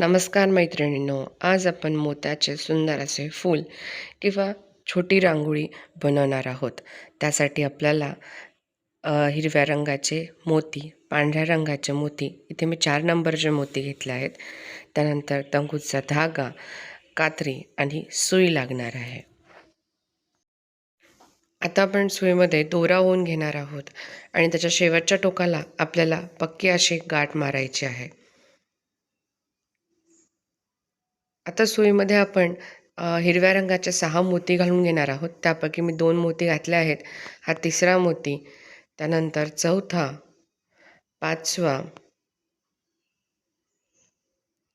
नमस्कार मैत्रिणींनो आज आपण मोत्याचे सुंदर असे फूल किंवा छोटी रांगोळी बनवणार आहोत. त्यासाठी आपल्याला हिरव्या रंगाचे मोती पांढऱ्या रंगाचे मोती इथे मी चार नंबरचे मोती घेतले आहेत. त्यानंतर तंगूचा धागा कात्री आणि सुई लागणार आहे. आता आपण सुईमध्ये दोरा होऊन घेणार आहोत आणि त्याच्या शेवटच्या टोकाला आपल्याला पक्की अशी गाठ मारायची आहे. आता सुईमध्ये आपण हिरव्या रंगाच्या सहा मोती घालून घेणार आहोत. त्यापैकी मी दोन मोती घातले आहेत. हा तिसरा मोती त्यानंतर चौथा पाचवा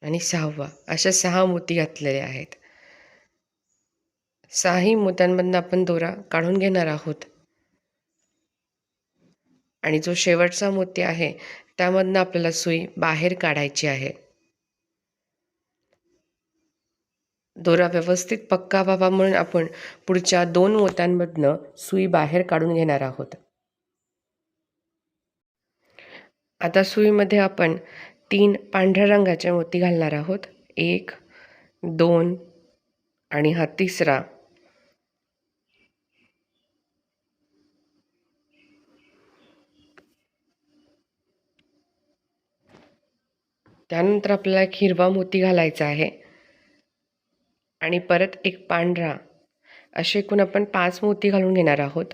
आणि सहावा. अशा सहा मोती घातलेले आहेत. सहाही मोत्यांमधनं आपण दोरा काढून घेणार आहोत. आणि जो शेवटचा मोती आहे त्यामधनं आपल्याला सुई बाहेर काढायची आहे. दोरा व्यवस्थित पक्का व्हावा म्हणून आपण पुढच्या दोन मोत्यांमधनं सुई बाहेर काढून घेणार आहोत. आता सुईमध्ये आपण तीन पांढऱ्या रंगाचे मोती घालणार आहोत. एक दोन आणि हा तिसरा. त्यानंतर आपल्याला एक हिरवा मोती घालायचा आहे. आणि परत एक पांढरा. असे एकूण आपण पाच मोती घालून घेणार आहोत.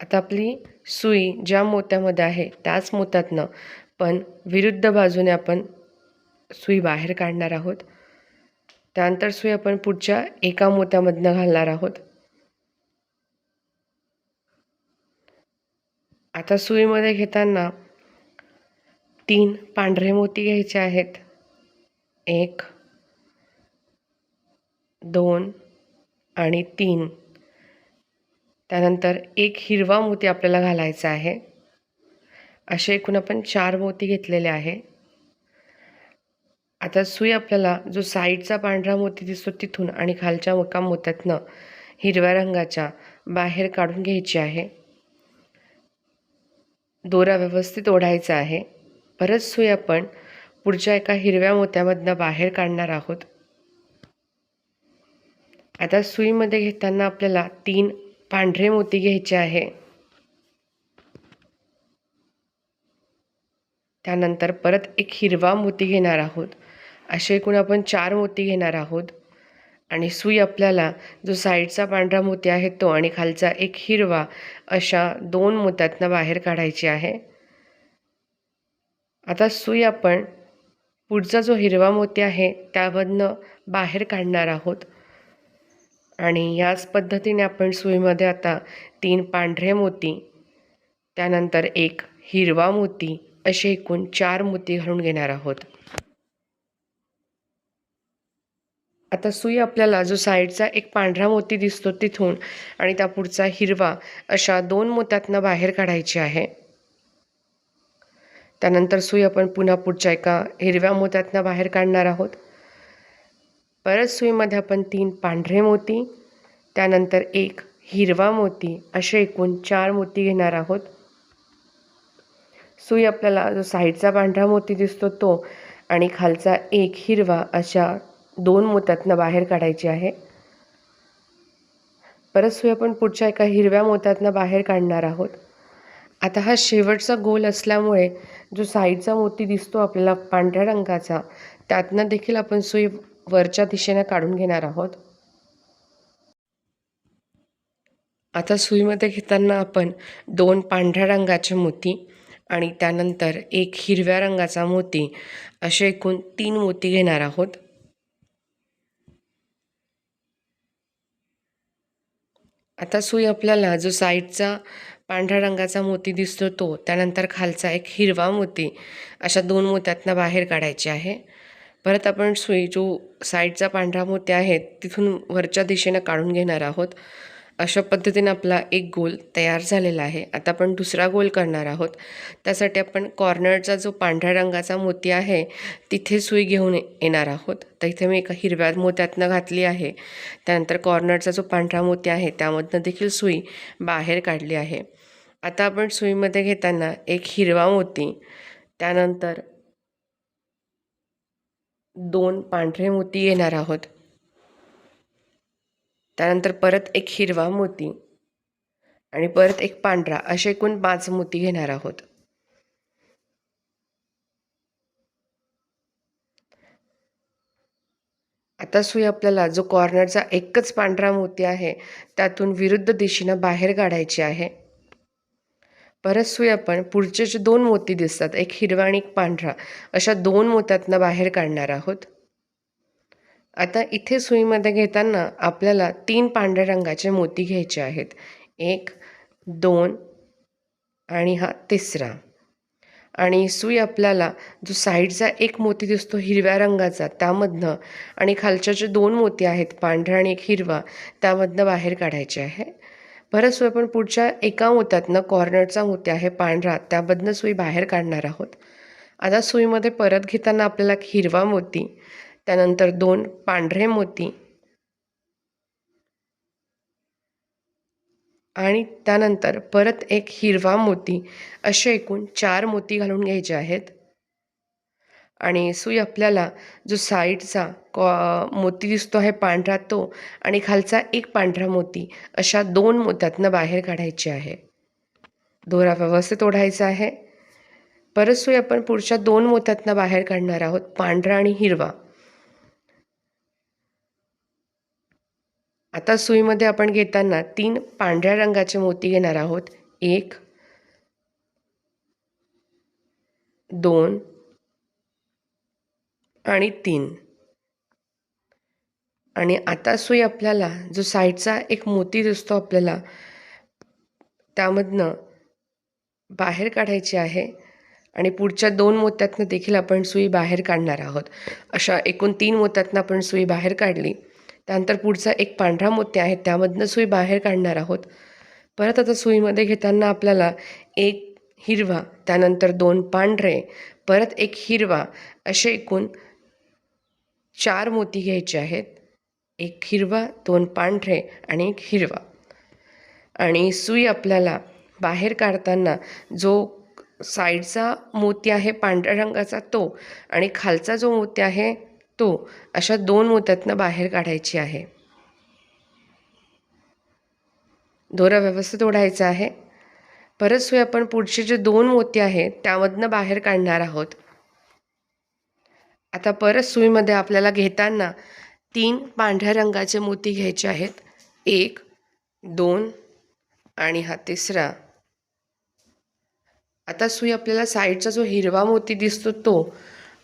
आता आपली सुई ज्या मोत्यामध्ये आहे त्याच मोत्यातनं पण विरुद्ध बाजूने आपण सुई बाहेर काढणार आहोत. त्यानंतर सुई आपण पुढच्या एका मोत्यामधनं घालणार आहोत. आता सुईमध्ये घेताना तीन पांढरे मोती घ्यायचे आहेत. एक दोन आणि तीन. त्यानंतर एक हिरवा मोती आपल्याला घालायचा आहे. असे एकूण आपण चार मोती घेतलेले आहे. आता सुई आपल्याला जो साईडचा पांढरा मोती दिसतो तिथून आणि खालच्या मका मोत्यातनं हिरव्या रंगाच्या बाहेर काढून घ्यायची आहे. दोरा व्यवस्थित ओढायचा आहे. परत सुई आपण पुढच्या एका हिरव्या मोत्यामधनं बाहेर काढणार आहोत. आता सुईमध्ये घेताना आपल्याला तीन पांढरे मोती घ्यायचे आहे. त्यानंतर परत एक हिरवा मोती घेणार आहोत. असे एकूण आपण चार मोती घेणार आहोत. आणि सुई आपल्याला जो साईडचा पांढरा मोती आहे तो आणि खालचा एक हिरवा अशा दोन मोत्यातनं बाहेर काढायची आहे. आता सुई आपण पुढचा जो हिरवा मोती आहे त्यामधनं बाहेर काढणार आहोत. आणि याच पद्धतीने आपण सुईमध्ये आता तीन पांढरे मोती त्यानंतर एक हिरवा मोती असे एकूण चार मोती घालून घेणार आहोत. आता सुई आपल्याला जो साईडचा एक पांढरा मोती दिसतो तिथून आणि त्या पुढचा हिरवा अशा दोन मोत्यातनं बाहेर काढायची आहे. त्यानंतर सुई आपण पुन्हा पुढच्या एका हिरव्या मोत्यातनं बाहेर काढणार आहोत. परत सुईमध्ये आपण तीन पांढरे मोती त्यानंतर एक हिरवा मोती असे एकूण चार मोती घेणार आहोत. सुई आपल्याला जो साईडचा पांढरा मोती दिसतो तो आणि खालचा एक हिरवा अशा दोन मोत्यातनं बाहेर काढायची आहे. परत सुई आपण पुढच्या एका हिरव्या मोत्यातनं बाहेर काढणार आहोत. आता हा शेवटचा गोल असल्यामुळे जो साईडचा मोती दिसतो आपल्याला पांढऱ्या रंगाचा त्यातनं देखील आपण सुई वरच्या दिशेनं काढून घेणार आहोत. आता सुईमध्ये घेताना आपण दोन पांढऱ्या रंगाचे मोती आणि त्यानंतर एक हिरव्या रंगाचा मोती असे एकूण तीन मोती घेणार आहोत. आता सुई आपल्याला जो साईडचा पांढऱ्या रंगाचा मोती दिसतो तो. त्यानंतर खालचा एक हिरवा मोती. अशा दोन मोत्यातनं बाहेर काढायचे आहे. परत आपण सुई जो साईडचा पांढरा मोती आहे तिथून वरच्या दिशेनं काढून घेणार आहोत. अशा पद्धतीने आपला एक गोल तयार झालेला आहे. आता आपण दुसरा गोल करणार आहोत. त्यासाठी आपण कॉर्नरचा जो पांढऱ्या रंगाचा मोती आहे तिथे सुई घेऊन येणार आहोत. तर इथे मी एका हिरव्या मोत्यातनं घातली आहे. त्यानंतर कॉर्नरचा जो पांढरा मोती आहे त्यामधनं देखील सुई बाहेर काढली आहे. आता आपण सुईमध्ये घेताना एक हिरवा मोती त्यानंतर दोन पांढरे मोती घेणार आहोत. त्यानंतर परत एक हिरवा मोती आणि परत एक पांढरा असे एकूण पाच मोती घेणार आहोत. आता सुई आपल्याला जो कॉर्नरचा एकच पांढरा मोती आहे त्यातून विरुद्ध दिशेनं बाहेर काढायची आहे. परत सुई आपण पुढचे जे दोन मोती दिसतात एक हिरवा आणि एक पांढरा अशा दोन मोत्यातनं बाहेर काढणार आहोत. आता इथे सुईमध्ये घेताना आपल्याला तीन पांढऱ्या रंगाचे मोती घ्यायचे आहेत. एक दोन आणि हा तिसरा. आणि सुई आपल्याला जो साईडचा एक मोती दिसतो हिरव्या रंगाचा त्यामधनं आणि खालच्या जे दोन मोती आहेत पांढरा आणि एक हिरवा त्यामधनं बाहेर काढायचे आहे. बरंच सुई आपण पुढच्या एका मोत्यातनं कॉर्नरचा मोत्या आहे पांढरा त्यामधनं सुई बाहेर काढणार आहोत. आता सुईमध्ये परत घेताना आपल्याला एक हिरवा मोती त्यानंतर दोन पांढरे मोती आणि त्यानंतर परत एक हिरवा मोती असे एकूण चार मोती घालून घ्यायचे आहेत. आणि सुई आपल्याला जो साईडचा कॉ मोती दिसतो आहे पांढरा तो आणि खालचा एक पांढरा मोती अशा दोन मोत्यातनं बाहेर काढायचे आहे. दोरा व्यवस्थित ओढायचा आहे. परत सुई आपण पुढच्या दोन मोत्यातनं बाहेर काढणार आहोत पांढरा आणि हिरवा. आता सुईमध्ये आपण घेताना तीन पांढऱ्या रंगाचे मोती घेणार आहोत. एक दोन आणि तीन. आणि आता सुई आपल्याला जो साईडचा एक मोती दिसतो आपल्याला त्यामधनं बाहेर काढायची आहे. आणि पुढच्या दोन मोत्यातनं देखील आपण सुई बाहेर काढणार आहोत. अशा एकूण तीन मोत्यातनं आपण सुई बाहेर काढली. त्यानंतर पुढचा एक पांढरा मोती आहे त्यामधनं सुई बाहेर काढणार आहोत. परत आता सुईमध्ये घेताना आपल्याला एक हिरवा त्यानंतर दोन पांढरे परत एक हिरवा असे एकूण चार मोती घ्यायचे आहेत. एक हिरवा दोन पांढरे आणि एक हिरवा. आणि सुई आपल्याला बाहेर काढताना जो साईडचा मोती आहे पांढऱ्या रंगाचा तो आणि खालचा जो मोती आहे तो अशा दोन मोत्यातनं बाहेर काढायची आहे. दोरा व्यवस्थित ओढायचा आहे. परत सुई आपण पुढचे जे दोन मोती आहेत त्यामधनं बाहेर काढणार आहोत. आता परत सुईमध्ये आपल्याला घेताना तीन पांढऱ्या रंगाचे मोती घ्यायचे आहेत. एक दोन आणि हा तिसरा. आता सुई आपल्याला साईडचा जो हिरवा मोती दिसतो तो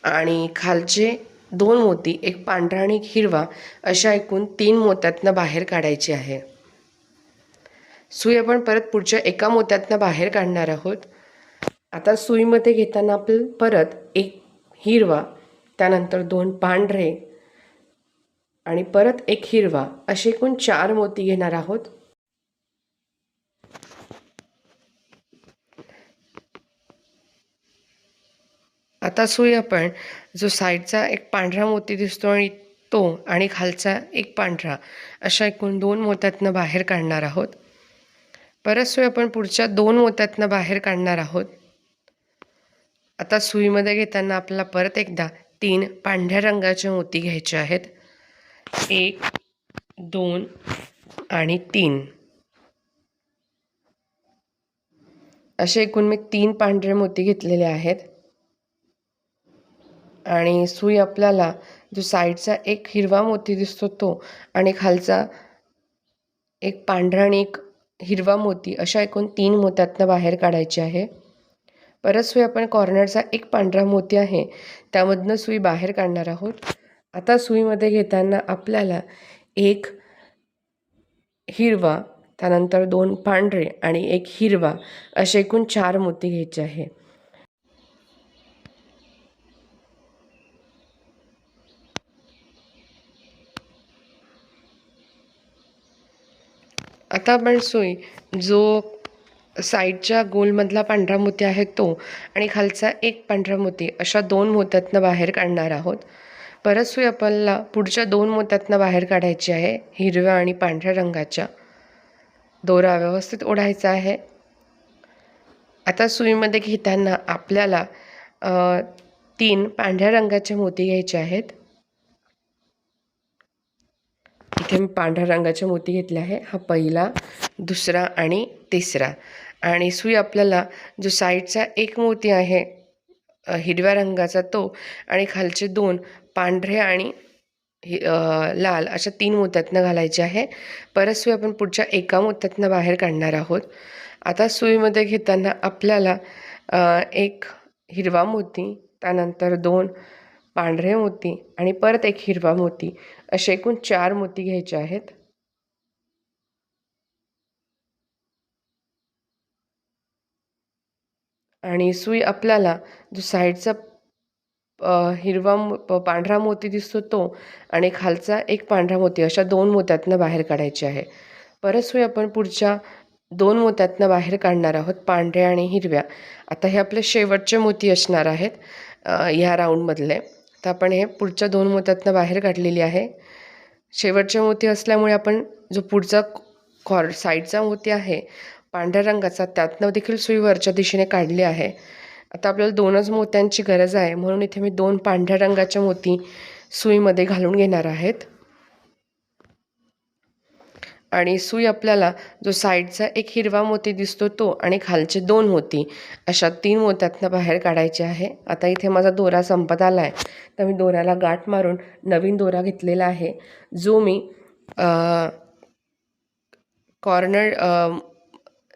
आणि खालचे दोन मोती एक पांढरा आणि एक हिरवा अशा एकूण तीन मोत्यातनं बाहेर काढायची आहे. सुई आपण परत पुढच्या एका मोत्यातनं बाहेर काढणार आहोत. आता सुईमध्ये घेताना आपण परत एक हिरवा त्यानंतर दोन पांढरे आणि परत एक हिरवा. असे एकूण चार मोती घेणार आहोत. आता सुई आपण जो साईडचा एक पांढरा मोती दिसतो आणि तो आणि खालचा एक पांढरा अशा एकूण दोन मोत्यातनं बाहेर काढणार आहोत. परत सुई आपण पुढच्या दोन मोत्यातनं बाहेर काढणार आहोत. आता सुईमध्ये घेताना आपल्याला परत एकदा तीन पांढऱ्या रंगाचे मोती घ्यायचे आहेत. एक दोन आणि तीन. असे एकूण मी तीन पांढरे मोती घेतलेले आहेत. आणि सुई आपल्याला जो साईडचा एक हिरवा मोती दिसतो तो आणि खालचा एक पांढरा आणि एक हिरवा मोती अशा एकूण तीन मोत्यातनं बाहेर काढायचे आहे. परत सुई आपण कॉर्नरचा एक पांढरा मोती आहे. त्यामधनं सुई बाहेर काढणार आहोत. आता सुईमध्ये घेताना आपल्याला एक हिरवा त्यानंतर दोन पांढरे आणि एक हिरवा असे एकूण चार मोती घ्यायचे आहे. आता आपण सुई जो साईडच्या गोलमधला पांढरा मोती आहे तो आणि खालचा एक पांढरा मोती. अशा दोन मोत्यातनं बाहेर काढणार आहोत. परत सुई पुढच्या दोन मोत्यातनं बाहेर काढायची आहे हिरव्या आणि पांढऱ्या रंगाच्या. दोरा व्यवस्थित ओढायचा आहे. आता सुईमध्ये घेताना आपल्याला तीन पांढऱ्या रंगाचे मोती घ्यायचे आहेत. इथे मी पांढऱ्या रंगाच्या मोती घेतल्या आहे. हा पहिला दुसरा आणि तिसरा. आणि सुई आपल्याला जो साईडचा एक मोती आहे हिरव्या रंगाचा तो आणि खालचे दोन पांढरे आणि हि- लाल अशा तीन मोत्यातनं घालायचे आहे. परत सुई आपण पुढच्या एका मोत्यातनं बाहेर काढणार आहोत. आता सुईमध्ये घेताना आपल्याला एक हिरवा मोती त्यानंतर दोन पांढरे मोती आणि परत एक हिरवा मोती. असे एकूण चार मोती घ्यायचे आहेत. आणि सुई आपल्याला जो साईडचा हिरवा मो पांढरा मोती दिसतो तो आणि खालचा एक पांढरा मोती. अशा दोन मोत्यातनं बाहेर काढायची आहे. परत सुई आपण पुढच्या दोन मोत्यातनं बाहेर काढणार आहोत पांढऱ्या आणि हिरव्या. आता हे आपले शेवटचे मोती असणार आहेत ह्या राऊंडमधले तर आपण हे पुढच्या दोन मोत्यातनं बाहेर काढलेली आहे. शेवटच्या मोती असल्यामुळे आपण जो पुढचा कॉर साईडचा मोती आहे पांढऱ्या रंगाचा त्यातनं देखील सुई वरच्या दिशेने काढली आहे. आता आपल्याला दोनच मोत्यांची गरज आहे म्हणून इथे मी दोन पांढऱ्या रंगाच्या मोती सुईमध्ये घालून घेणार आहेत. आणि सुई आपल्याला जो साईडचा एक हिरवा मोती दिसतो तो आणि खालचे दोन मोती अशा तीन मोत्यातनं बाहेर काढायचे आहे. आता इथे माझा दोरा संपत आला आहे तर मी दोऱ्याला गाठ मारून नवीन दोरा घेतलेला आहे. जो मी कॉर्नर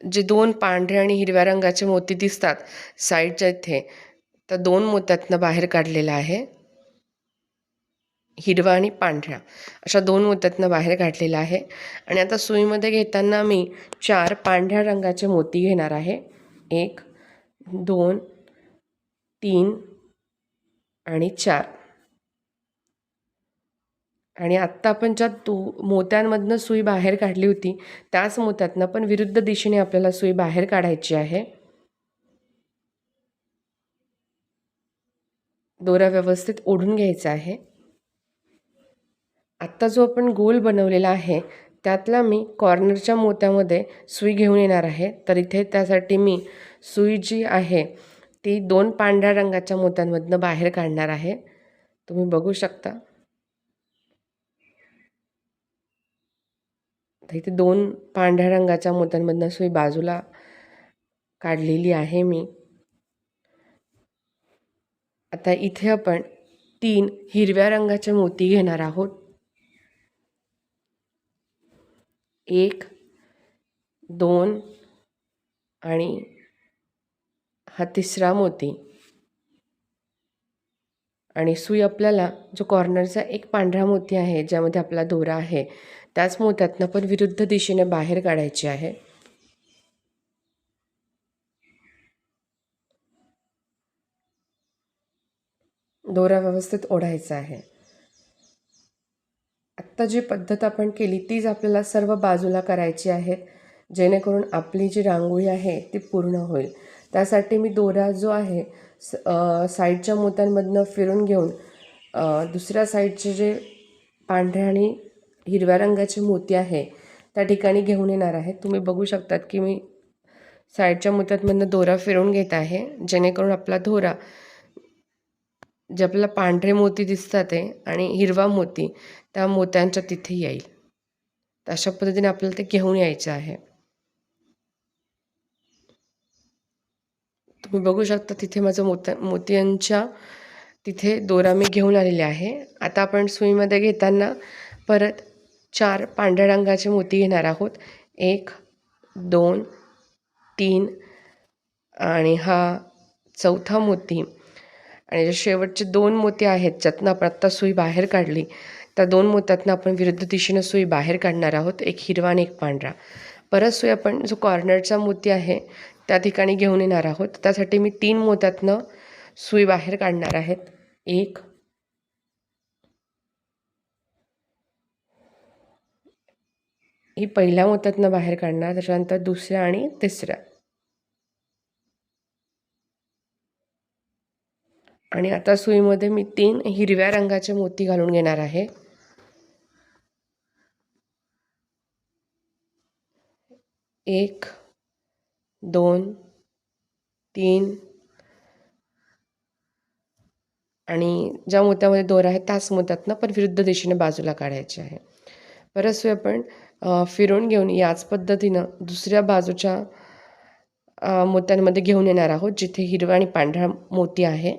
जे दोन पांढरे आणि हिरव्या रंगाचे मोती दिसतात साईडच्या इथे तर दोन मोत्यातनं बाहेर काढलेला आहे. हिरवा आणि पांढऱ्या अशा दोन मोत्यातनं बाहेर काढलेला आहे. आणि आता सुईमध्ये घेताना मी चार पांढऱ्या रंगाचे मोती घेणार आहे. एक दोन तीन आणि चार. आणि आत्ता आपण ज्या तू मोत्यांमधनं सुई बाहेर काढली होती त्याच मोत्यातनं पण विरुद्ध दिशेने आपल्याला सुई बाहेर काढायची आहे. दोरा व्यवस्थित ओढून घ्यायचा आहे. आत्ता जो आपण गोल बनवलेला आहे त्यातला मी कॉर्नरच्या मोत्यामध्ये सुई घेऊन येणार आहे. तर इथे त्यासाठी मी सुई जी आहे ती दोन पांढऱ्या रंगाच्या मोत्यांमधनं बाहेर काढणार आहे. तुम्ही बघू शकता. तर इथे दोन पांढऱ्या रंगाच्या मोत्यांमधनं सुई बाजूला काढलेली आहे मी. आता इथे आपण तीन हिरव्या रंगाचे मोती घेणार आहोत. एक दोन आणि हा तिसरा मोती. आणि सुई आपल्याला जो कॉर्नरचा एक पांढरा मोती आहे ज्यामध्ये आपला दोरा आहे त्याच मोत्यातनं पण विरुद्ध दिशेने बाहेर काढायची आहे. दोरा व्यवस्थित ओढायचा आहे. आत्ता जी पद्धत आपण केली तीच आपल्याला सर्व बाजूला करायची आहे. जेणेकरून आपली जी रांगोळी आहे ती पूर्ण होईल. त्यासाठी मी दोरा जो आहे स साईडच्या मोत्यांमधनं फिरून घेऊन दुसऱ्या साईडचे जे पांढऱ्या आणि हिरव्या रंगाचे मोती आहे त्या ठिकाणी घेऊन येणार आहे. तुम्ही बघू शकतात की मी साईडच्या मोत्यांमधनं दोरा फिरून घेत आहे. जेणेकरून आपला दोरा जे आपल्याला पांढरे मोती दिसतात आहे आणि हिरवा मोती त्या मोत्यांच्या तिथे येईल. तर अशा पद्धतीने आपल्याला ते घेऊन यायचं आहे. तुम्ही बघू शकता तिथे माझं मोत्या मोत्यांच्या तिथे दोरा मी घेऊन आलेले आहे. आता आपण सुईमध्ये घेताना परत चार पांढऱ्या रंगाचे मोती घेणार आहोत. एक दोन तीन आणि हा चौथा मोती. आणि जे शेवटचे दोन मोती आहेत ज्यातनं आपण आत्ता सुई बाहेर काढली त्या दोन मोत्यातनं आपण विरुद्ध दिशेनं सुई बाहेर काढणार आहोत एक हिरवा आणि एक पांढरा. परत सुई आपण जो कॉर्नरचा मोती आहे त्या ठिकाणी घेऊन येणार आहोत. त्यासाठी मी तीन मोत्यातनं सुई बाहेर काढणार आहेत. एक ही पहिल्या मोत्यातनं बाहेर काढणार त्याच्यानंतर दुसऱ्या आणि तिसऱ्या. आणि आता सुईमध्ये मी तीन हिरव्या रंगाचे मोती घालून घेणार आहे. एक दोन तीन. आणि ज्या मोत्यामध्ये दोरा आहे त्याच मोत्यातनं पण विरुद्ध दिशेने बाजूला काढायचे आहे. परत सुई आपण फिरून घेऊन याच पद्धतीनं दुसऱ्या बाजूच्या मोत्यांमध्ये घेऊन येणार आहोत जिथे हिरवा आणि पांढरा मोती आहे.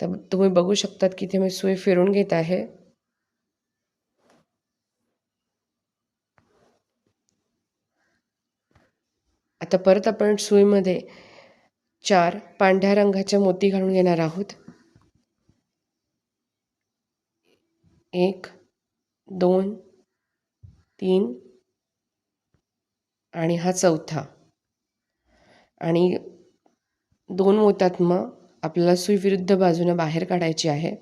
तर तुम्ही बघू शकतात की इथे मी सुई फिरून घेत आहे. आता परत आपण सुईमध्ये चार पांढऱ्या रंगाच्या मोती घालून घेणार आहोत. एक दोन तीन आणि हा चौथा. आणि दोन मोतात मग आपल्याला सुई विरुद्ध बाहेर काढायची आहे.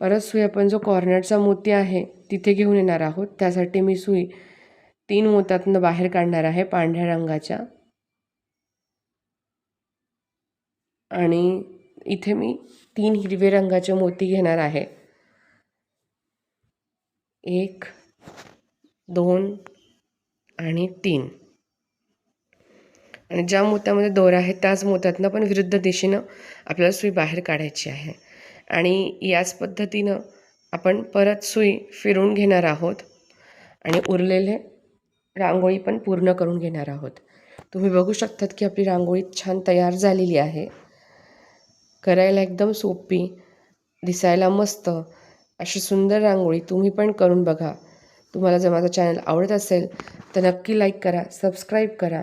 परत सुई आपण जो कॉर्नरचा मोती आहे तिथे घेऊन येणार आहोत. त्यासाठी मी सुई तीन मोत्यातनं बाहेर काढणार आहे पांढऱ्या रंगाच्या. आणि इथे मी तीन हिरवे रंगाचे मोती घेणार आहे. एक दोन आणि तीन. आणि ज्या मोत्यामध्ये दोरा आहे त्याच मोत्यातनं पण विरुद्ध दिशेनं आपल्याला सुई बाहेर काढायची आहे. आणि याच पद्धतीनं आपण परत सुई फिरून घेणार आहोत आणि उरलेले रांगोळी पण पूर्ण करून घेणार आहोत. तुम्ही बघू शकतात की आपली रांगोळी छान तयार झालेली आहे. करायला एकदम सोपी दिसायला मस्त अशी सुंदर रांगोळी तुम्ही पण करून बघा. तुम्हाला जर माझा चॅनल आवडत असेल तर नक्की लाईक करा सबस्क्राईब करा.